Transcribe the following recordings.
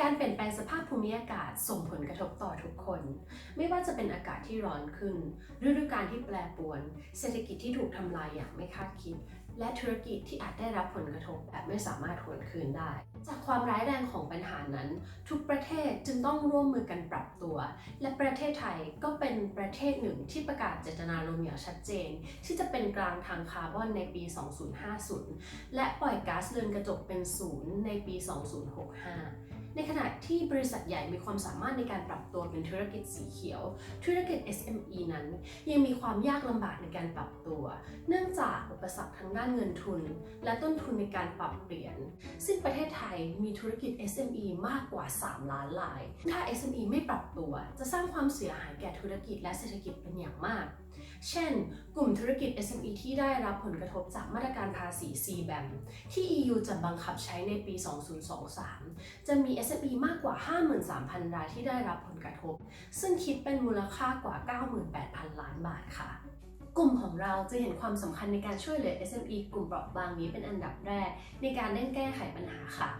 การเปลี่ยนแปลงสภาพภูมิอากาศส่งผลกระทบต่อทุกคน ไม่ว่าจะเป็นอากาศที่ร้อนขึ้นฤดูกาลที่แปรปรวน เศรษฐกิจที่ถูกทำลายอย่างไม่คาดคิด และธุรกิจที่อาจได้รับผลกระทบแบบไม่สามารถทวนคืนได้ จากความร้ายแรงของปัญหานั้น ทุกประเทศจึงต้องร่วมมือกันปรับตัว และประเทศไทยก็เป็นประเทศหนึ่งที่ประกาศเจตนารมณ์อย่างชัดเจน ที่จะเป็นกลางทางคาร์บอนในปี 2050 และปล่อยก๊าซเรือนกระจกเป็นศูนย์ในปี 2065 ในขณะที่บริษัทใหญ่มีความสามารถในการปรับตัวเป็นธุรกิจสีเขียว ธุรกิจ SME นั้นยังมีความยากลำบากในการปรับตัว เนื่องจากอุปสรรคทางด้านเงินทุน และต้นทุนในการปรับเปลี่ยน ซึ่งประเทศไทยมีธุรกิจ SME มากกว่า 3 ล้านราย ถ้า SME ไม่ปรับตัว จะสร้างความเสียหายแก่ธุรกิจและเศรษฐกิจเป็นอย่างมาก เช่น กลุ่มธุรกิจ SME ที่ได้รับผลกระทบจากมาตรการภาษี CBAM ที่ EU จะบังคับใช้ในปี 2023 จะมี SME มากกว่า 53,000 รายที่ได้รับผลกระทบ ซึ่งคิดเป็นมูลค่ากว่า 98,000 ล้านบาทค่ะกลุ่มของเราจะเห็นความสำคัญในการช่วยเหลือ SME กลุ่มเปราะบางนี้เป็นอันดับแรก ในการเร่งแก้ไขปัญหาค่ะ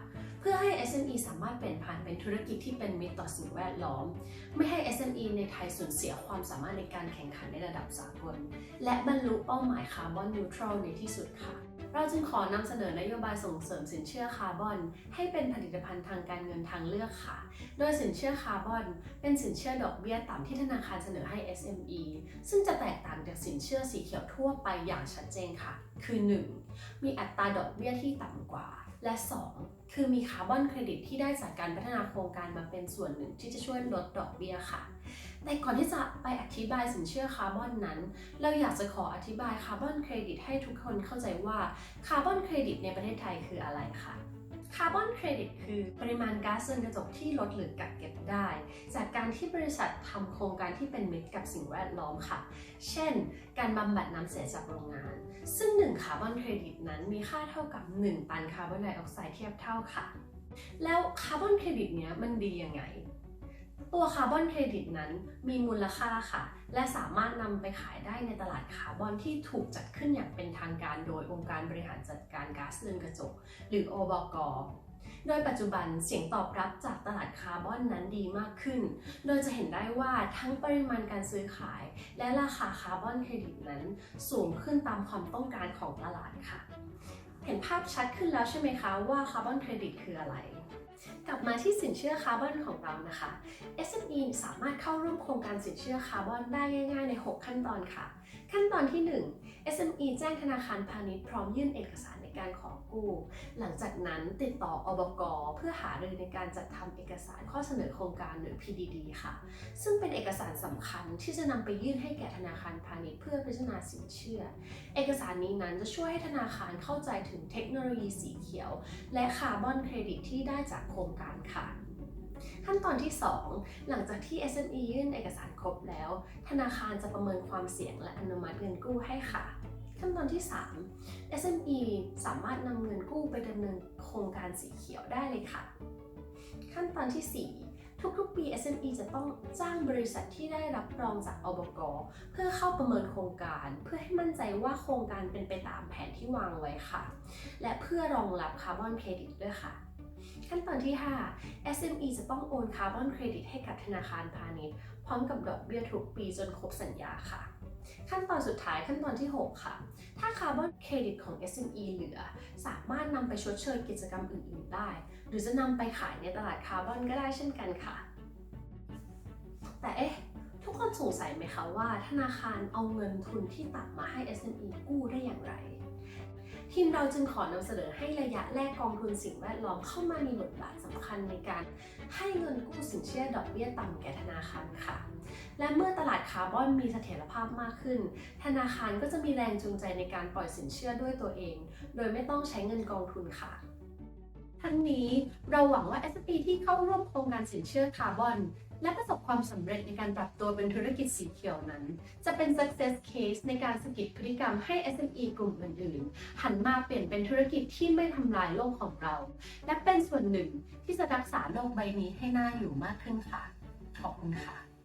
พื่อให้ SME สามารถเปลี่ยนผ่านเป็นธุรกิจที่เป็นมิตรต่อสิ่งแวดล้อม ไม่ให้ SME ในไทยสูญเสียความสามารถในการแข่งขันในระดับสากลและบรรลุเป้าหมายคาร์บอนนิวทรัลในที่สุดค่ะเราจึงขอนำเสนอนโยบายส่งเสริมสินเชื่อคาร์บอน ให้เป็นผลิตภัณฑ์ทางการเงินทางเลือกค่ะ โดยสินเชื่อคาร์บอน เป็นสินเชื่อดอกเบี้ยต่ำที่ธนาคารเสนอให้ SME ซึ่งจะแตกต่างจากสินเชื่อสีเขียวทั่วไปอย่างชัดเจนค่ะ คือ 1. มีอัตราดอกเบี้ยที่ต่ำกว่า และ 2. คือมีคาร์บอนเครดิตที่ได้จากการพัฒนาโครงการมาเป็นส่วนหนึ่งที่จะช่วยลดดอกเบี้ยค่ะ แต่ก่อนที่จะไปอธิบายสินเชื่อคาร์บอนนั้น เราอยากจะขออธิบายคาร์บอนเครดิตให้ทุกคนเข้าใจว่าคาร์บอนเครดิตในประเทศไทยคืออะไรค่ะ คาร์บอนเครดิตคือปริมาณก๊าซเรือนกระจกที่ลดหรือกักเก็บได้ จากการที่บริษัททำโครงการที่เป็นมิตรกับสิ่งแวดล้อมค่ะ เช่น การบำบัดน้ำเสียจากโรงงาน ซึ่ง 1 คาร์บอนเครดิตนั้นมีค่าเท่ากับ 1 ตันคาร์บอนไดออกไซด์เทียบเท่าค่ะ แล้วคาร์บอนเครดิตเนี้ยมันดียังไง ตัวคาร์บอนเครดิตนั้นมีมูลค่าค่ะ และสามารถนำไปขายได้ในตลาดคาร์บอนที่ถูกจัดขึ้นอย่างเป็นทางการโดยองค์การบริหารจัดการก๊าซเรือนกระจก หรืออบกโดยปัจจุบันเสียงตอบรับจากตลาดคาร์บอนนั้นดีมากขึ้น โดยจะเห็นได้ว่าทั้งปริมาณการซื้อขาย และราคาคาร์บอนเครดิตนั้นสูงขึ้นตามความต้องการของตลาดค่ะ เห็นภาพชัดขึ้นแล้วใช่ไหมคะว่าคาร์บอนเครดิตคืออะไร กลับมาที่สินเชื่อคาร์บอนของเรานะคะ SME สามารถเข้าร่วมโครงการสินเชื่อคาร์บอนได้ง่ายๆ ใน 6 ขั้นตอนค่ะ ขั้นตอนที่ 1 SME แจ้งธนาคารพาณิชย์พร้อมยื่นเอกสาร การขอกู้ หลังจากนั้นติดต่ออบก เพื่อหารือในการจัดทำเอกสารข้อเสนอโครงการหรือ PDD ค่ะ ซึ่งเป็นเอกสารสำคัญที่จะนำไปยื่นให้แก่ธนาคารพาณิชย์เพื่อพิจารณาสินเชื่อ เอกสารนี้นั้นจะช่วยให้ธนาคารเข้าใจถึงเทคโนโลยีสีเขียว และคาร์บอนเครดิตที่ได้จากโครงการค่ะขั้นตอนที่ 2 หลังจากที่ SME ยื่นเอกสารครบแล้ว ธนาคารจะประเมินความเสี่ยงและอนุมัติเงินกู้ให้ค่ะ ขั้นตอนที่ 3 SME สามารถนำเงินกู้ไปดำเนินโครงการสีเขียวได้เลยค่ะ ขั้นตอนที่ 4ทุกๆ ปี SME จะต้องจ้างบริษัทที่ได้รับรองจากอบก เพื่อเข้าประเมินโครงการ เพื่อให้มั่นใจว่าโครงการเป็นไปตามแผนที่วางไว้ค่ะ และเพื่อรองรับคาร์บอนเครดิตด้วยค่ะ ขั้นตอนที่ 5 SME จะต้องโอนคาร์บอนเครดิตให้กับธนาคารพาณิชย์ พร้อมกับดอกเบี้ยทุกปีจนครบสัญญาค่ะ ขั้นตอนสุดท้ายขั้นตอนที่ 6 ค่ะ ถ้าคาร์บอนเครดิตของ SME เหลือ สามารถนำไปชดเชยกิจกรรมอื่น ๆ ได้ หรือจะนำไปขายในตลาดคาร์บอนก็ได้เช่นกันค่ะ แต่เอ๊ะทุกคนสงสัยไหมคะว่าธนาคารเอาเงินทุนที่ตัดมาให้ SME กู้ได้อย่างไร ทีมเราจึงขอนำเสนอให้ระยะแรกกองทุนสิ่งแวดล้อมเข้ามามีบทบาทสำคัญในการให้เงินกู้สินเชื่อดอกเบี้ยต่ำแก่ธนาคารค่ะ และเมื่อตลาดคาร์บอนมีเสถียรภาพมากขึ้น ธนาคารก็จะมีแรงจูงใจในการปล่อยสินเชื่อด้วยตัวเอง โดยไม่ต้องใช้เงินกองทุนค่ะทั้งนี้เราหวังว่า SME ที่เข้าร่วมโครงการสินเชื่อคาร์บอน และประสบความสำเร็จในการปรับตัวเป็นธุรกิจสีเขียวนั้น จะเป็น success case ในการสกิดพฤติกรรมให้ SME กลุ่มอื่นๆ หันมาเปลี่ยนเป็นธุรกิจที่ไม่ทำลายโลกของเรา และเป็นส่วนหนึ่งที่จะรักษาโลกใบนี้ให้น่าอยู่มากขึ้นค่ะ ขอบคุณค่ะ